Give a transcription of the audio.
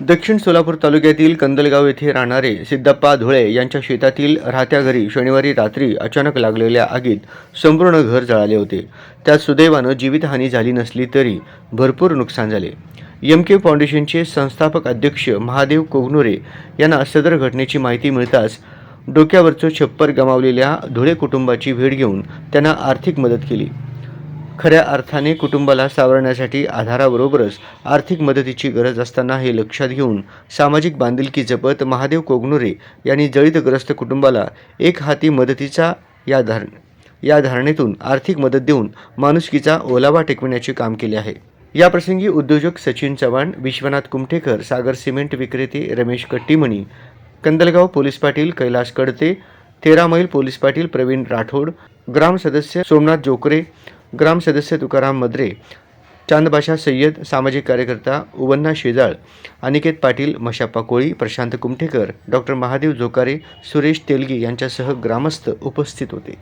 दक्षिण सोलापूर तालुक्यातील कंदलगाव येथे राहणारे सिद्धप्पा धुळे यांच्या शेतातील राहत्या घरी शनिवारी रात्री अचानक लागलेल्या आगीत संपूर्ण घर जळाले होते. त्यात सुदैवानं जीवितहानी झाली नसली तरी भरपूर नुकसान झाले. एम के फाउंडेशनचे संस्थापक अध्यक्ष महादेव कोगनुरे यांना सदर घटनेची माहिती मिळताच डोक्यावरचं छप्पर गमावलेल्या धुळे कुटुंबाची भेट घेऊन त्यांना आर्थिक मदत केली. खऱ्या अर्थाने कुटुंबाला सावरण्यासाठी आधाराबरोबरच आर्थिक मदतीची गरज असताना हे लक्षात घेऊन सामाजिक बांधिलकी जपत महादेव कोगनुरे यांनी जळीतग्रस्त कुटुंबाला एक हाती मदतीचा या धार या धारणेतून आर्थिक मदत देऊन माणुसकीचा ओलावा टेकविण्याचे काम केले आहे. याप्रसंगी उद्योजक सचिन चव्हाण विश्वनाथ कुमठेकर सागर सिमेंट विक्रेते रमेश कट्टीमणी कंदलगाव पोलीस पाटील कैलास कडते तेरा मैल पोलीस पाटील प्रवीण राठोड ग्राम सदस्य सोमनाथ जोकरे ग्राम सदस्य तुकाराम मद्रे चांदबाशा सय्यद सामाजिक कार्यकर्ता उवन्ना शेजाळ अनिकेत पाटील मशाप्पा कोळी प्रशांत कुमठेकर डॉक्टर महादेव जोकारे सुरेश तेलगी यांच्यासह ग्रामस्थ उपस्थित होते.